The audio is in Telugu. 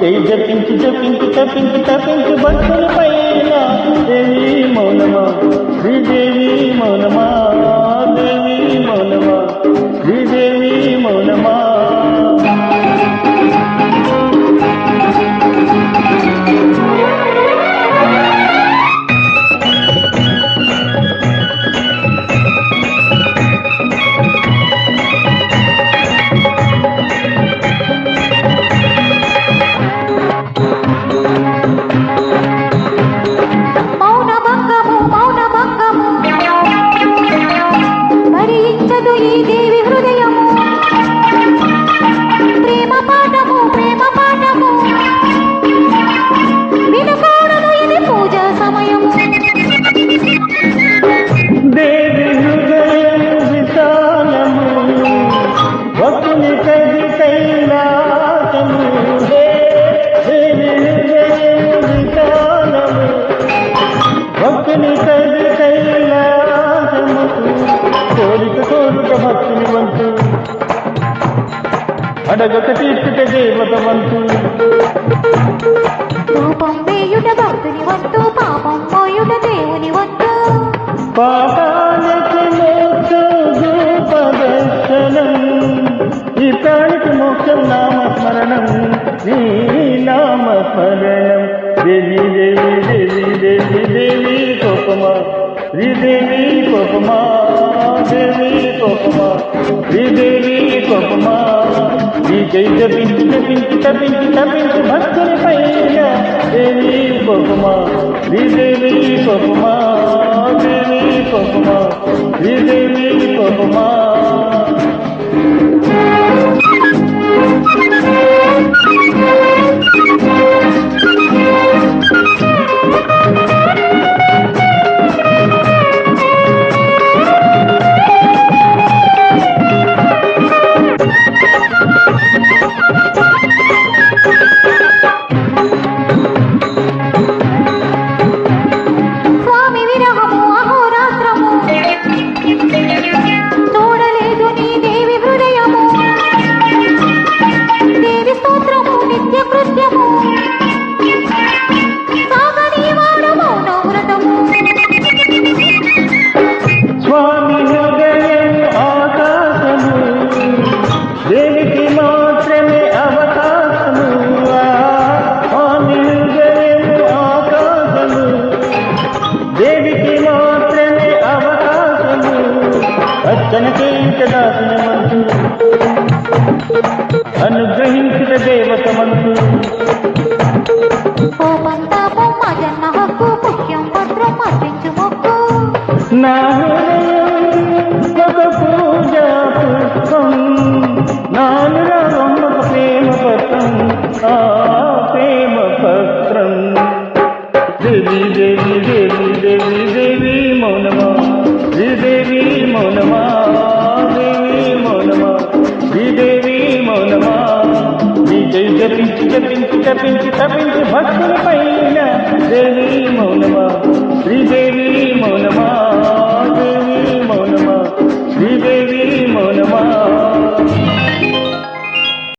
దేవి జపించి జపించి తప్పించి తప్పించి భక్తుల పైన దేవి మౌనమా? శ్రీదేవి మౌనమా? భరించదు ఈ అడగక తీర్చుట దేవతవంతు రూపం వేయుట భక్తుని వంతు పాపం పోయుట దేవుని వంతు పాపానికి మోక్ష దర్శనం ఈ ప్రాణికి మోక్షం నామస్మరణం నీ నామస్మరణం దేవి దేవి దేవి దేవి దేవి కోపమా శ్రీదేవి కోపమా దేవి కోపమా శ్రీదేవి కోపమా నీకై జపించి జపించి తప్పించి తప్పించి భక్తుని పైన దేవి శ్రీదేవి దేవి శ్రీదేవి నా ఒక పూజా పుష్పం నానురాగం ఒక ప్రేమ పత్రం ఆ ప్రేమ పత్రం దేవి దేవి దేవి దేవి దేవి మౌనమా శ్రీదేవి మౌనమా దేవి మౌనమా శ్రీదేవి మౌనమా జపించి జపించి జపించి తపించి భక్తుల పైన దేవి మౌనమా